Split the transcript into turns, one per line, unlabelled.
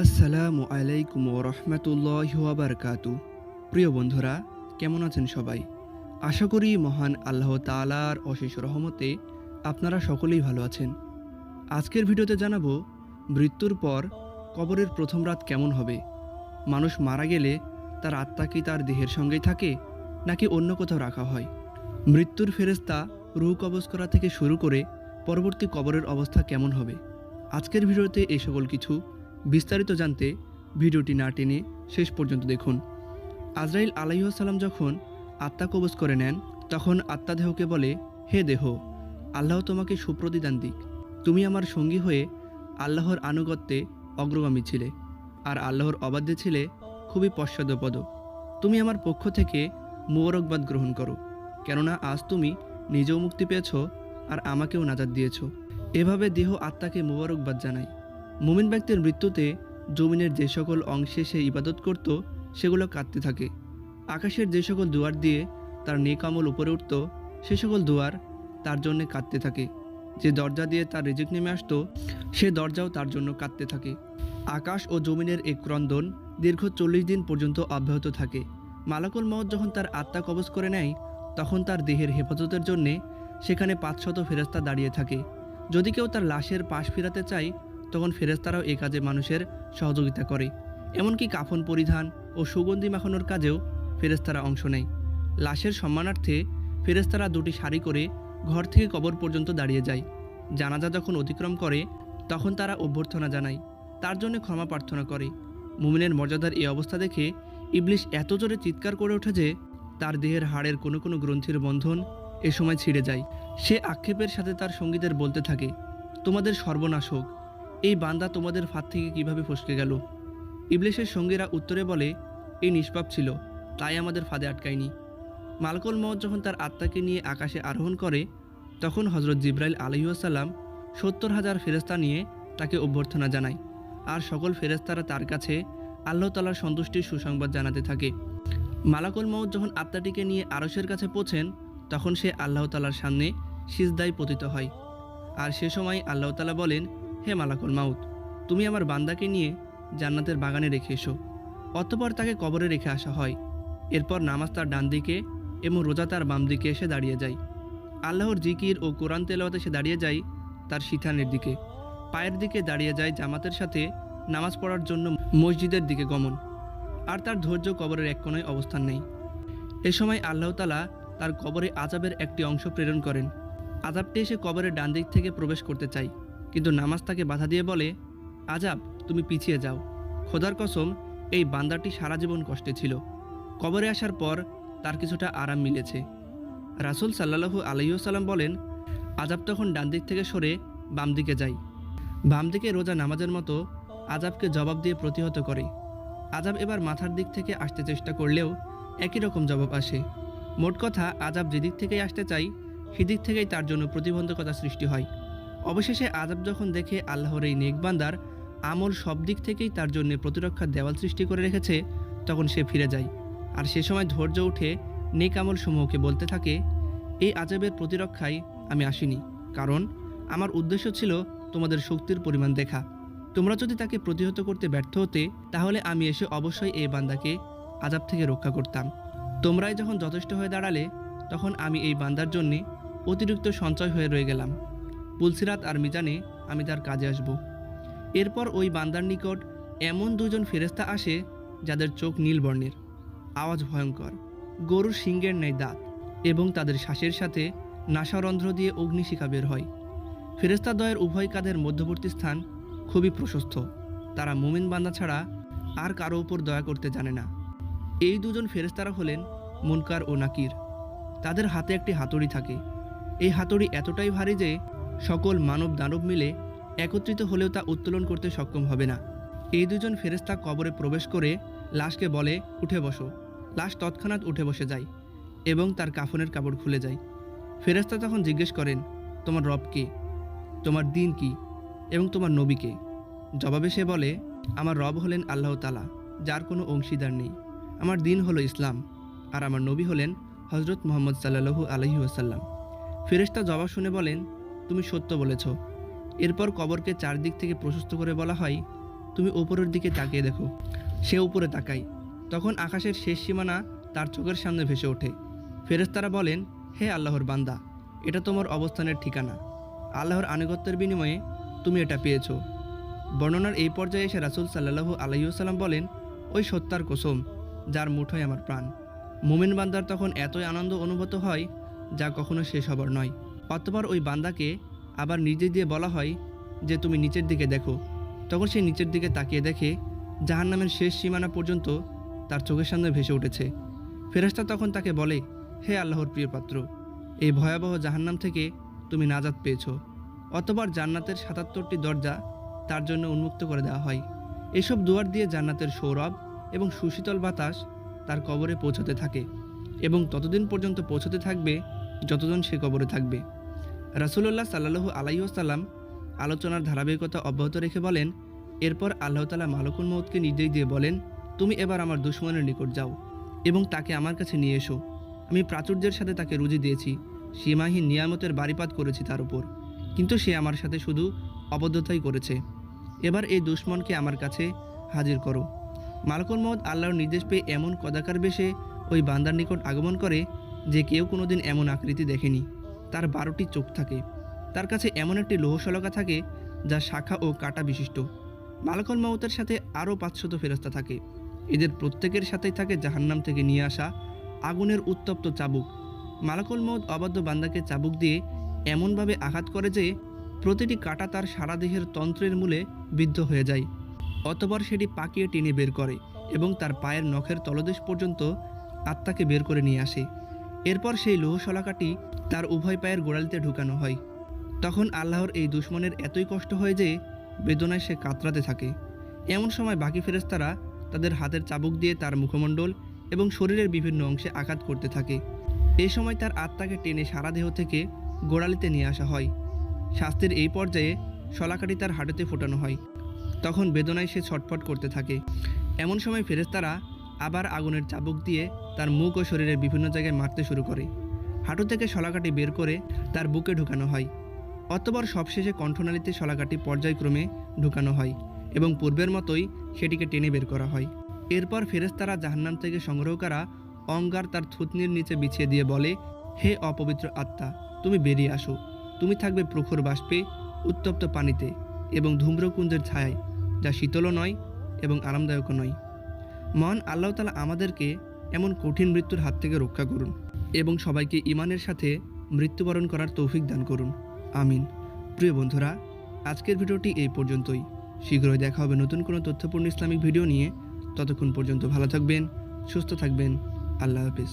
আসসালামু আলাইকুম রহমতুল্লাহ বারকাতু প্রিয় বন্ধুরা, কেমন আছেন সবাই? আশা করি মহান আল্লাহ তালার অশেষ রহমতে আপনারা সকলেই ভালো আছেন। আজকের ভিডিওতে জানাব, মৃত্যুর পর কবরের প্রথম রাত কেমন হবে? মানুষ মারা গেলে তার আত্মা কি তার দেহের সঙ্গেই থাকে, নাকি অন্য কোথাও রাখা হয়? মৃত্যুর ফেরেস্তা রুহ কবজ করা থেকে শুরু করে পরবর্তী কবরের অবস্থা কেমন হবে? আজকের ভিডিওতে এই সকল কিছু বিস্তারিত জানতে ভিডিওটি না টেনে শেষ পর্যন্ত দেখুন। আজরাইল আলাইসাল্লাম যখন আত্মা কবজ করে নেন, তখন আত্মা দেহকে বলে, হে দেহ, আল্লাহ তোমাকে সুপ্রতিদান দিক। তুমি আমার সঙ্গী হয়ে আল্লাহর আনুগত্যে অগ্রগামী ছিলে, আর আল্লাহর অবাধ্যে ছিলে খুবই পশ্চাদপদ। তুমি আমার পক্ষ থেকে মোবারকবাদ গ্রহণ করো, কেননা আজ তুমি নিজেও মুক্তি পেয়েছ আর আমাকেও নাজাদ দিয়েছ। এভাবে দেহ আত্মাকে মোবারকবাদ জানায়। মুমিন ব্যক্তির মৃত্যুতে জমিনের যে সকল অংশে সে ইবাদত করত, সেগুলো কাঁদতে থাকে। আকাশের যে সকল দুয়ার দিয়ে তার নেকামল উপরে উঠত, সে সকল দুয়ার তার জন্য কাঁদতে থাকে। যে দরজা দিয়ে তার রিজিক নেমে আসতো, সে দরজাও তার জন্য কাঁদতে থাকে। আকাশ ও জমিনের এক ক্রন্দন দীর্ঘ চল্লিশ দিন পর্যন্ত অব্যাহত থাকে। মালাকুল মহৎ যখন তার আত্মা কবজ করে নেয়, তখন তার দেহের হেফাজতের জন্যে সেখানে পাঁচশত ফেরস্তা দাঁড়িয়ে থাকে। যদি কেউ তার লাশের পাশ ফেরাতে চায় তখন ফেরেস্তারাও এ কাজে মানুষের সহযোগিতা করে। এমনকি কাফন পরিধান ও সুগন্ধি মাখানোর কাজেও ফেরেস্তারা অংশ নেয়। লাশের সম্মানার্থে ফেরেস্তারা দুটি শাড়ি করে ঘর থেকে কবর পর্যন্ত দাঁড়িয়ে যায়। জানাজা যখন অতিক্রম করে, তখন তারা অভ্যর্থনা জানায়। তার জন্য ক্ষমা প্রার্থনা করে। মুমিনের মর্যাদার এই অবস্থা দেখে ইবলিশ এত জোরে চিৎকার করে ওঠে যে, তার দেহের হাড়ের কোনো কোনো গ্রন্থির বন্ধন এ সময় ছিঁড়ে যায়। সে আক্ষেপের সাথে তার সঙ্গীদের বলতে থাকে, তোমাদের সর্বনাশ হোক। এই বান্দা তোমাদের ফাঁদ থেকে কীভাবে ফসকে গেল? ইবলিশের সঙ্গীরা উত্তরে বলে, এই নিষ্পাপ ছিল, তাই আমাদের ফাঁদে আটকায়নি। মালকল মহৎ যখন তার আত্মাকে নিয়ে আকাশে আরোহণ করে, তখন হজরত জিব্রাইল আলহিউসাল্লাম সত্তর হাজার ফেরেস্তা নিয়ে তাকে অভ্যর্থনা জানায়। আর সকল ফেরেস্তারা তার কাছে আল্লাহ তালার সন্তুষ্টির সুসংবাদ জানাতে থাকে। মালাকুল মৌত যখন আত্মাটিকে নিয়ে আরসের কাছে পৌঁছেন, তখন সে আল্লাহ তালার সামনে সিজদায় পতিত হয়। আর সে সময় আল্লাহ তালা বলেন হে মালাকুল মাউত, তুমি আমার বান্দাকে নিয়ে জান্নাতের বাগানে রেখে এসো, অতপর তাকে কবরে রেখে আসা হয়। এরপর নামাজ তার ডান দিকে এবং রোজা তার বাম দিকে এসে দাঁড়িয়ে যায়। আল্লাহর জিকির ও কোরআন তেলাওয়াতে সে দাঁড়িয়ে যায় তার শিথানের দিকে। পায়ের দিকে দাঁড়িয়ে যায় জামাতের সাথে নামাজ পড়ার জন্য মসজিদের দিকে গমন। আর তার ধৈর্য কবরের এক কোনায় অবস্থান নেই। এ সময় আল্লাহ তালা তার কবরে আজাবের একটি অংশ প্রেরণ করেন। আজাবটি এসে কবরের ডান দিক থেকে প্রবেশ করতে চায়। কিন্তু নামাজ তাকে বাধা দিয়ে বলে, আজাব, তুমি পিছিয়ে যাও। খোদার কসম, এই বান্দাটি সারা জীবন কষ্টে ছিল। কবরে আসার পর তার কিছুটা আরাম মিলেছে। রাসুল সাল্লাহু আলাইসাল্লাম বলেন, আজাব তখন ডান দিক থেকে সরে বাম দিকে যায় বাম দিকে রোজা নামাজের মতো আজাবকে জবাব দিয়ে প্রতিহত করে। আজাব এবার মাথার দিক থেকে আসতে চেষ্টা করলেও একই রকম জবাব আসে। মোট কথা, আজাব যেদিক থেকেই আসতে চাই, সেদিক থেকেই তার জন্য প্রতিবন্ধকতা সৃষ্টি হয়। অবশেষে আজাব যখন দেখে আল্লাহর এই নেকবান্দার আমল সব দিক থেকেই তার জন্য প্রতিরক্ষার দেওয়াল সৃষ্টি করে রেখেছে, তখন সে ফিরে যায়। আর সে সময় ধৈর্য উঠে নেক আমল সমূহকে বলতে থাকে এই আজাবের প্রতিরক্ষায় আমি আসিনি, কারণ আমার উদ্দেশ্য ছিল তোমাদের শক্তির পরিমাণ দেখা। তোমরা যদি তাকে প্রতিহত করতে ব্যর্থ হতে, তাহলে আমি এসে অবশ্যই এই বান্দাকে আজাব থেকে রক্ষা করতাম। তোমরাই যখন যথেষ্ট হয়ে দাঁড়ালে, তখন আমি এই বান্দার জন্যে অতিরিক্ত সঞ্চয় হয়ে রয়ে গেলাম। পুলসিরাত আর মিজানে আমি তার কাজে আসব। এরপর ওই বান্দার নিকট এমন দুজন ফেরেস্তা আসে যাদের চোখ নীল বর্ণের। আওয়াজ ভয়ঙ্কর। গরুর শিঙ্গের ন্যায় দাঁত এবং তাদের শ্বাসের সাথে নাসারন্ধ্র দিয়ে অগ্নিশিখা বের হয়। ফেরেস্তাদ্বয়ের উভয় কাঁধের মধ্যবর্তী স্থান খুবই প্রশস্ত। তারা মুমিন বান্দা ছাড়া আর কারও উপর দয়া করতে জানে না। এই দুজন ফেরেস্তারা হলেন মুনকার ও নাকির। তাদের হাতে একটি হাতুড়ি থাকে। এই হাতুড়ি এতটাই ভারী যে সকল মানব দানব মিলে একত্রিত হলেও তা উত্তোলন করতে সক্ষম হবে না। এই দুজন ফেরেস্তা কবরে প্রবেশ করে লাশকে বলে, উঠে বসো। লাশ তৎক্ষণাৎ উঠে বসে যায় এবং তার কাফনের কাপড় খুলে যায়। ফেরেস্তা তখন জিজ্ঞেস করেন, তোমার রব কে? তোমার দিন কি? এবং তোমার নবীকে জবাবে সে বলে, আমার রব হলেন আল্লাহ তালা যার কোনো অংশীদার নেই। আমার দিন হলো ইসলাম, আর আমার নবী হলেন হজরত মোহাম্মদ সাল্লাহু আলহি ফেরেস্তা জবাব শুনে বলেন তুমি সত্য বলেছ। এরপর কবরকে চারদিক থেকে প্রশস্ত করে বলা হয়, তুমি ওপরের দিকে তাকিয়ে দেখো। সে উপরে তাকায়। তখন আকাশের শেষ সীমানা তার চোখের সামনে ভেসে ওঠে। ফেরেশতারা বলেন, হে আল্লাহর বান্দা, এটা তোমার অবস্থানের ঠিকানা। আল্লাহর আনুগত্যের বিনিময়ে তুমি এটা পেয়েছ। বর্ণনার এই পর্যায়ে এসে রাসুল সাল্লাহু আলাইসাল্লাম বলেন, ওই সত্যার কোসম, যার মুঠোয় আমার প্রাণ। মোমেন বান্দার তখন এতই আনন্দ অনুভূত হয়, যা কখনো শেষ হবার নয়। অতপর ওই বান্দাকে আবার নিজে দিয়ে বলা হয় যে, তুমি নিচের দিকে দেখো। তখন সে নিচের দিকে তাকিয়ে দেখে জাহান্নামের শেষ সীমানা পর্যন্ত তার চোখের সামনে ভেসে উঠেছে। ফেরেশতা তখন তাকে বলে, হে আল্লাহর প্রিয় পাত্র, এই ভয়াবহ জাহান্নাম থেকে তুমি নাজাত পেয়েছ। অতবার জান্নাতের সাতাত্তরটি দরজা তার জন্য উন্মুক্ত করে দেওয়া হয়। এসব দুয়ার দিয়ে জান্নাতের সৌরভ এবং সুশীতল বাতাস তার কবরে পৌঁছতে থাকে এবং ততদিন পর্যন্ত পৌঁছতে থাকবে যতজন সে কবরে থাকবে। রাসুলুল্লাহ সাল্লাহু আলাইসাল্লাম আলোচনার ধারাবাহিকতা অব্যাহত রেখে বলেন, এরপর আল্লাহ তালা মালকুল মৌদকে নির্দেশ দিয়ে বলেন, তুমি এবার আমার দুশ্মনের নিকট যাও এবং তাকে আমার কাছে নিয়ে এসো। আমি প্রাচুর্যের সাথে তাকে রুজি দিয়েছি, সীমাহীন নিয়ামতের বাড়িপাত করেছি তার উপর। কিন্তু সে আমার সাথে শুধু অবদ্ধতাই করেছে। এবার এই দুশ্মনকে আমার কাছে হাজির করো। মালকুল মহদ আল্লাহর নির্দেশ পেয়ে এমন কদাকার বেশে ওই বান্দার নিকট আগমন করে যে কেউ কোনোদিন এমন আকৃতি দেখেনি। তার বারোটি চোখ থাকে। তার কাছে এমন একটি লৌহশলকা থাকে, যা শাখা ও কাটা বিশিষ্ট। মালকুল মাউতের সাথে আরও পাঁচশত ফেরস্তা থাকে। এদের প্রত্যেকের সাথেই থাকে জাহান্নাম থেকে নিয়ে আসা আগুনের উত্তপ্ত চাবুক। মালাকুল মৌদ অবাধ্য বান্দাকে চাবুক দিয়ে এমনভাবে আঘাত করে যে, প্রতিটি কাটা তার সারা দেহের তন্ত্রের মূলে বিদ্ধ হয়ে যায়। অতবার সেটি পাকিয়ে টেনে বের করে এবং তার পায়ের নখের তলদেশ পর্যন্ত আত্মাকে বের করে নিয়ে আসে। এরপর সেই লৌহ শলাকাটি তার উভয় পায়ের গোড়ালিতে ঢুকানো হয়। তখন আল্লাহর এই দুশ্মনের এতই কষ্ট হয় যে বেদনায় সে কাতরাতে থাকে। এমন সময় বাকি ফেরেস্তারা তাদের হাতের চাবুক দিয়ে তার মুখমণ্ডল এবং শরীরের বিভিন্ন অংশে আঘাত করতে থাকে। এই সময় তার আত্মাকে টেনে সারা দেহ থেকে গোড়ালিতে নিয়ে আসা হয়। শাস্তির এই পর্যায়ে শলাকাটি তার হাঁটুতে ফোটানো হয়। তখন বেদনায় সে ছটফট করতে থাকে। এমন সময় ফেরেস্তারা আবার আগুনের চাবুক দিয়ে তার মুখ ও শরীরের বিভিন্ন জায়গায় মারতে শুরু করে। হাঁটু থেকে শলাকাটি বের করে তার বুকে ঢুকানো হয়। অতবার সবশেষে কণ্ঠনালীতে শলাকাটি পর্যায়ক্রমে ঢুকানো হয় এবং পূর্বের মতোই সেটিকে টেনে বের করা হয়। এরপর ফেরেস্তারা জাহান্নাম থেকে সংগ্রহ করা অঙ্গার তার থুতনির নিচে বিছিয়ে দিয়ে বলে, হে অপবিত্র আত্মা, তুমি বেরিয়ে আসো। তুমি থাকবে প্রখর বাষ্পে, উত্তপ্ত পানিতে এবং ধূম্রকুঞ্জের ছায়ায়, যা শীতলও নয় এবং আরামদায়কও নয়। মহান আল্লাহ তালা আমাদেরকে এমন কঠিন মৃত্যুর হাত থেকে রক্ষা করুন এবং সবাইকে ইমানের সাথে মৃত্যুবরণ করার তৌফিক দান করুন। আমিন। প্রিয় বন্ধুরা, আজকের ভিডিওটি এই পর্যন্তই। শীঘ্রই দেখা হবে নতুন কোনো তথ্যপূর্ণ ইসলামিক ভিডিও নিয়ে। ততক্ষণ পর্যন্ত ভালো থাকবেন, সুস্থ থাকবেন। আল্লাহ হাফিজ।